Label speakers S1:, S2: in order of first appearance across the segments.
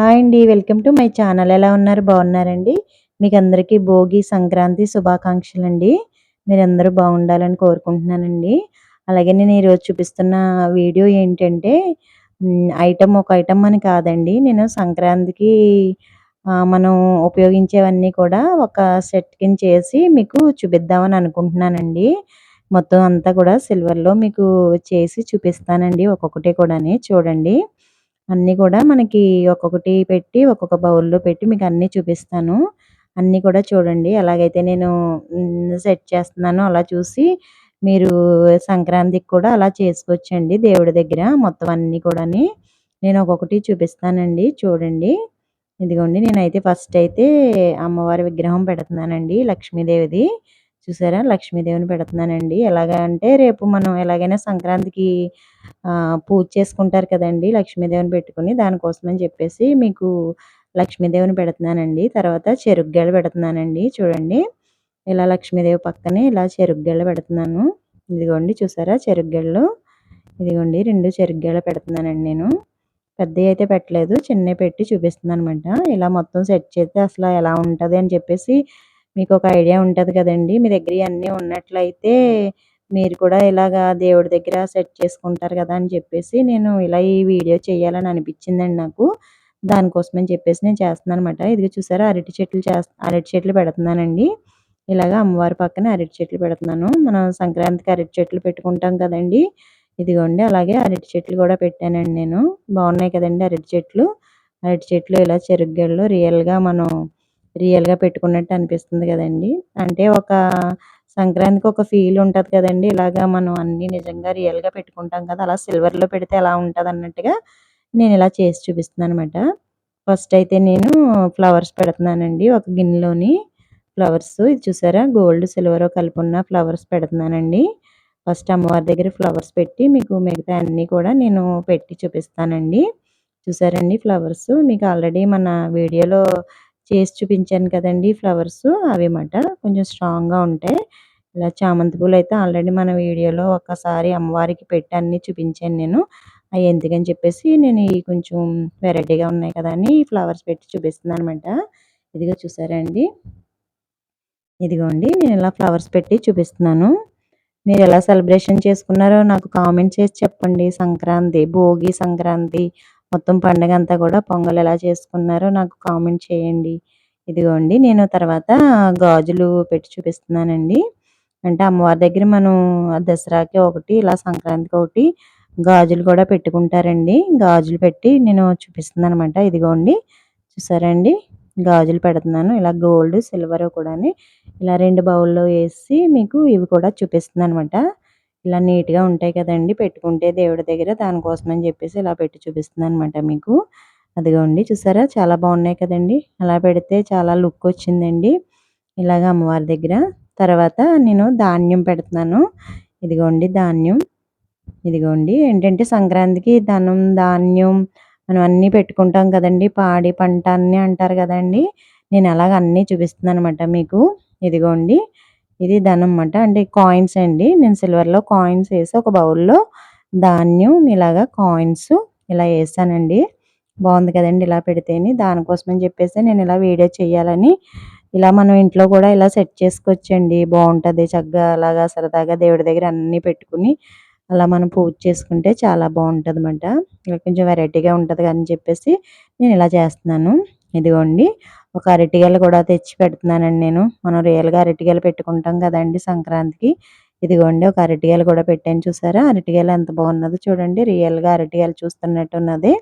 S1: Hi అండి welcome to my channel. ఎలా ఉన్నారు? బాగున్నారండి? మీకు అందరికీ భోగి సంక్రాంతి శుభాకాంక్షలు అండి మీరందరూ బాగుండాలని కోరుకుంటున్నానండి. అలాగే నేను ఈరోజు చూపిస్తున్న వీడియో ఏంటంటే ఐటమ్ ఒక ఐటమ్ అని కాదండి. నేను సంక్రాంతికి మనం ఉపయోగించేవన్నీ కూడా ఒక సెట్ కింద చేసి మీకు చూపిద్దామని అనుకుంటున్నానండి. మొత్తం అంతా కూడా సిల్వర్లో మీకు చేసి చూపిస్తానండి ఒక్కొక్కటి కూడా చూడండి. అన్నీ కూడా మనకి ఒక్కొక్కటి పెట్టి ఒక్కొక్క బౌల్లో పెట్టి మీకు అన్నీ చూపిస్తాను. అన్నీ కూడా చూడండి. ఎలాగైతే నేను సెట్ చేస్తున్నానో. అలా చూసి మీరు సంక్రాంతికి కూడా అలా చేసుకోవచ్చండి దేవుడి దగ్గర మొత్తం అన్నీ కూడా నేను ఒక్కొక్కటి చూపిస్తానండి. చూడండి. ఇదిగోండి నేనైతే ఫస్ట్ అయితే అమ్మవారి విగ్రహం పెడుతున్నానండి లక్ష్మీదేవిది. చూసారా? లక్ష్మీదేవిని పెడుతున్నానండి. ఎలాగ అంటే రేపు మనం ఎలాగైనా సంక్రాంతికి పూజ చేసుకుంటారు కదండి. లక్ష్మీదేవిని పెట్టుకుని దానికోసమని చెప్పేసి మీకు లక్ష్మీదేవిని పెడుతున్నానండి. తర్వాత చెరుగ్గెల పెడుతున్నానండి. చూడండి. ఇలా లక్ష్మీదేవి పక్కనే ఇలా చెరుగ్గెల పెడుతున్నాను. ఇదిగోండి చూసారా చెరుగ్గెళ్ళు ఇదిగోండి రెండు చెరుగ్గెల పెడుతున్నానండి నేను. పెద్దవి అయితే పెట్టలేదు. చిన్నవి పెట్టి చూపిస్తున్నాను అనమాట ఇలా మొత్తం సెట్ చేస్తే అసలు ఎలా ఉంటుంది అని చెప్పేసి మీకు ఒక ఐడియా ఉంటుంది కదండి. మీ దగ్గర అన్నీ ఉన్నట్లయితే మీరు కూడా ఇలాగా దేవుడి దగ్గర సెట్ చేసుకుంటారు కదా అని చెప్పేసి నేను ఇలా ఈ వీడియో చేయాలని అనిపించిందండి నాకు. దానికోసమని చెప్పేసి నేను చేస్తున్నాను అనమాట ఇది చూసారా అరటి చెట్లు చేస్తా అరటి చెట్లు పెడుతున్నానండి. ఇలాగ అమ్మవారి పక్కన అరటి చెట్లు పెడుతున్నాను. మనం సంక్రాంతికి అరటి చెట్లు పెట్టుకుంటాం కదండి. ఇదిగోండి అలాగే అరటి చెట్లు కూడా పెట్టానండి నేను. బాగున్నాయి కదండి అరటి చెట్లు. అరటి చెట్లు ఇలా చెరుగ్గళ్ళు రియల్గా మనం రియల్గా పెట్టుకున్నట్టు అనిపిస్తుంది కదండి. అంటే ఒక సంక్రాంతికి ఒక ఫీల్ ఉంటుంది కదండి. ఇలాగా మనం అన్ని నిజంగా రియల్గా పెట్టుకుంటాం కదా అలా సిల్వర్లో పెడితే ఎలా ఉంటుంది అన్నట్టుగా నేను ఇలా చేసి చూపిస్తున్నాను అనమాట ఫస్ట్ అయితే నేను ఫ్లవర్స్ పెడుతున్నానండి. ఒక గిన్నెలోని ఫ్లవర్స్ ఇది చూసారా? గోల్డ్ సిల్వర్ కలిపి ఉన్న ఫ్లవర్స్ పెడుతున్నానండి. ఫస్ట్ అమ్మవారి దగ్గర ఫ్లవర్స్ పెట్టి మీకు మిగతా అన్నీ కూడా నేను పెట్టి చూపిస్తానండి. చూసారండి ఫ్లవర్స్? మీకు ఆల్రెడీ మన వీడియోలో చేసి చూపించాను కదండి ఫ్లవర్స్ అవి మాట కొంచెం స్ట్రాంగ్గా ఉంటాయి ఇలా చామంతి పూలు అయితే ఆల్రెడీ మన వీడియోలో ఒకసారి అమ్మవారికి పెట్టి అన్ని చూపించాను నేను. అవి ఎందుకని చెప్పేసి నేను ఈ కొంచెం వెరైటీగా ఉన్నాయి కదా అని ఫ్లవర్స్ పెట్టి చూపిస్తున్నాను అనమాట ఇదిగో చూసారండి ఇదిగోండి నేను ఇలా ఫ్లవర్స్ పెట్టి చూపిస్తున్నాను. మీరు ఎలా సెలబ్రేషన్ చేసుకున్నారో నాకు కామెంట్ చేసి చెప్పండి. సంక్రాంతి భోగి సంక్రాంతి మొత్తం పండుగ అంతా కూడా పొంగల్ ఎలా చేసుకున్నారో నాకు కామెంట్ చేయండి. ఇదిగోండి నేను తర్వాత గాజులు పెట్టి చూపిస్తున్నానండి. అంటే అమ్మవారి దగ్గర మనం దసరాకి ఒకటి ఇలా సంక్రాంతికి ఒకటి గాజులు కూడా పెట్టుకుంటారండి. గాజులు పెట్టి నేను చూపిస్తున్నాను అనమాట ఇదిగోండి చూసారండి? గాజులు పెడుతున్నాను. ఇలా గోల్డ్ సిల్వర్ కూడా ఇలా రెండు బౌల్లో వేసి మీకు ఇవి కూడా చూపిస్తుంది అనమాట ఇలా నీట్గా ఉంటాయి కదండి పెట్టుకుంటే దేవుడి దగ్గర దానికోసం అని చెప్పేసి ఇలా పెట్టి చూపిస్తుంది అనమాట మీకు. అదిగోండి చూసారా? చాలా బాగున్నాయి కదండి. అలా పెడితే చాలా లుక్ వచ్చిందండి. ఇలాగ అమ్మవారి దగ్గర. తర్వాత నేను ధాన్యం పెడుతున్నాను. ఇదిగోండి ధాన్యం. ఇదిగోండి ఏంటంటే సంక్రాంతికి ధనం ధాన్యం మనం అన్నీ పెట్టుకుంటాం కదండి. పాడి పంట అన్నీ అంటారు కదండి. నేను అలాగ అన్నీ చూపిస్తున్నాను అనమాట మీకు. ఇదిగోండి ఇది ధనం అన్నమాట అంటే కాయిన్స్ అండి. నేను సిల్వర్లో కాయిన్స్ వేసి ఒక బౌల్లో ధాన్యం ఇలాగా కాయిన్స్ ఇలా వేసానండి. బాగుంది కదండి ఇలా పెడితేని. దానికోసమని చెప్పేసి నేను ఇలా వీడియో చేయాలని ఇలా మనం ఇంట్లో కూడా ఇలా సెట్ చేసుకోవచ్చండి. బాగుంటుంది చక్కగా అలాగా సరదాగా దేవుడి దగ్గర అన్నీ పెట్టుకుని అలా మనం పూజ చేసుకుంటే చాలా బాగుంటుంది అనమాట ఇలా కొంచెం వెరైటీగా ఉంటుంది అని చెప్పేసి నేను ఇలా చేస్తున్నాను. ఇదిగోండి ఒక అరటిగెల కూడా తెచ్చి పెడుతున్నానండి నేను. మనం రియల్గా అరటిగెల పెట్టుకుంటాం కదండి సంక్రాంతికి. ఇదిగోండి ఒక అరటిగెల కూడా పెట్టాను చూసారా? అరటిగెల ఎంత బాగున్నదో చూడండి. రియల్గా అరటిగెల చూస్తున్నట్టు ఉన్నది.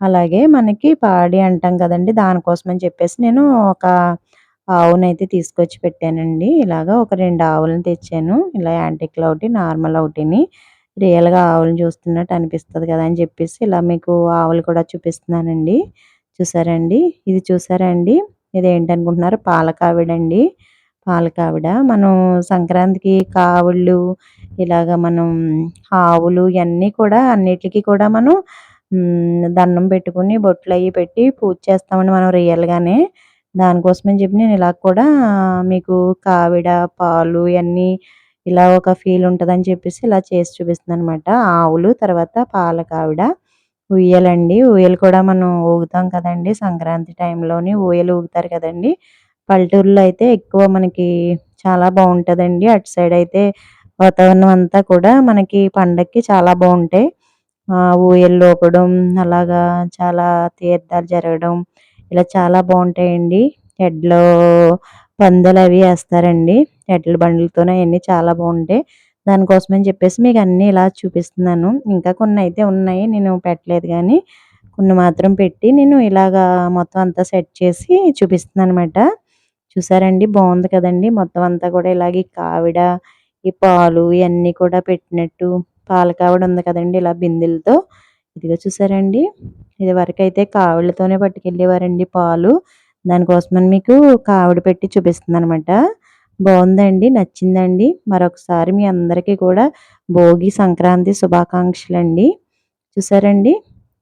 S1: అలాగే మనకి పాడి అంటాం కదండి దానికోసం అని చెప్పేసి నేను ఒక ఆవునైతే తీసుకొచ్చి పెట్టానండి. ఇలాగా ఒక రెండు ఆవులను తెచ్చాను. ఇలా యాంటిక్ల ఒకటి నార్మల్ ఒకటిని రియల్గా ఆవులను చూస్తున్నట్టు అనిపిస్తుంది కదా అని చెప్పేసి ఇలా మీకు ఆవులు కూడా చూపిస్తున్నానండి. చూసారండి? ఇది చూసారండి ఇది ఏంటనుకుంటున్నారు పాలకావిడండి. పాలకావిడ. మనం సంక్రాంతికి కావుళ్ళు ఇలాగ మనం ఆవులు ఇవన్నీ కూడా అన్నిటికీ కూడా మనం దండం పెట్టుకుని బొట్లు అవి పెట్టి పూజ చేస్తామండి మనం రియల్గానే. దానికోసమని చెప్పి నేను ఇలా కూడా మీకు కావిడ పాలు ఇవన్నీ ఇలా ఒక ఫీల్ ఉంటుందని చెప్పేసి ఇలా చేసి చూపిస్తుంది అనమాట ఆవులు తర్వాత పాలకావిడ. ఉయ్యాలండి. ఊయల కూడా మనం ఊగుతాం కదండి సంక్రాంతి టైంలోని ఊయలు ఊగుతారు కదండీ! పల్లెటూరులో అయితే ఎక్కువ మనకి చాలా బాగుంటుందండి అటు సైడ్ అయితే వాతావరణం అంతా కూడా మనకి పండక్కి చాలా బాగుంటాయి ఊయలు లోపడం అలాగా చాలా తీర్థాలు జరగడం ఇలా చాలా బావుంటాయండి. ఎడ్లు అవి వేస్తారండి ఎడ్ల బండ్లతోనే అవన్నీ చాలా బాగుంటాయి దానికోసమని చెప్పేసి మీకు అన్నీ ఇలా చూపిస్తున్నాను. ఇంకా కొన్ని అయితే ఉన్నాయి. నేను పెట్టలేదు కానీ కొన్ని మాత్రం పెట్టి నేను ఇలాగా మొత్తం అంతా సెట్ చేసి చూపిస్తున్నాననమాట. చూసారండి బాగుంది కదండి మొత్తం అంతా కూడా ఇలాగ ఈ కావిడ, ఈ పాలు ఇవన్నీ కూడా పెట్టినట్టు పాల కావిడ ఉంది కదండి ఇలా బిందెలతో. ఇదిగో చూసారండి? ఇదివరకైతే కావిళ్ళతోనే పట్టుకెళ్ళేవారండి పాలు. దానికోసమని మీకు కావిడ పెట్టి చూపిస్తున్నాననమాట. బాగుందండి నచ్చిందండి. మరొకసారి మీ అందరికీ కూడా భోగి, సంక్రాంతి శుభాకాంక్షలండి. చూసారండి?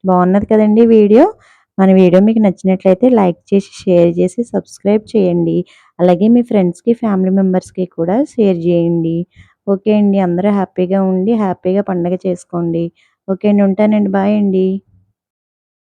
S1: బాగున్నది కదండి వీడియో. మన వీడియో మీకు నచ్చినట్లయితే లైక్ చేసి, షేర్ చేసి, సబ్స్క్రైబ్ చేయండి. అలాగే మీ ఫ్రెండ్స్‌కి, ఫ్యామిలీ మెంబర్స్‌కి కూడా షేర్ చేయండి. ఓకే అండి. అందరూ హ్యాపీగా ఉండి, హ్యాపీగా పండగ చేసుకోండి. ఓకే అండి. ఉంటానండి. బాయ్ అండి.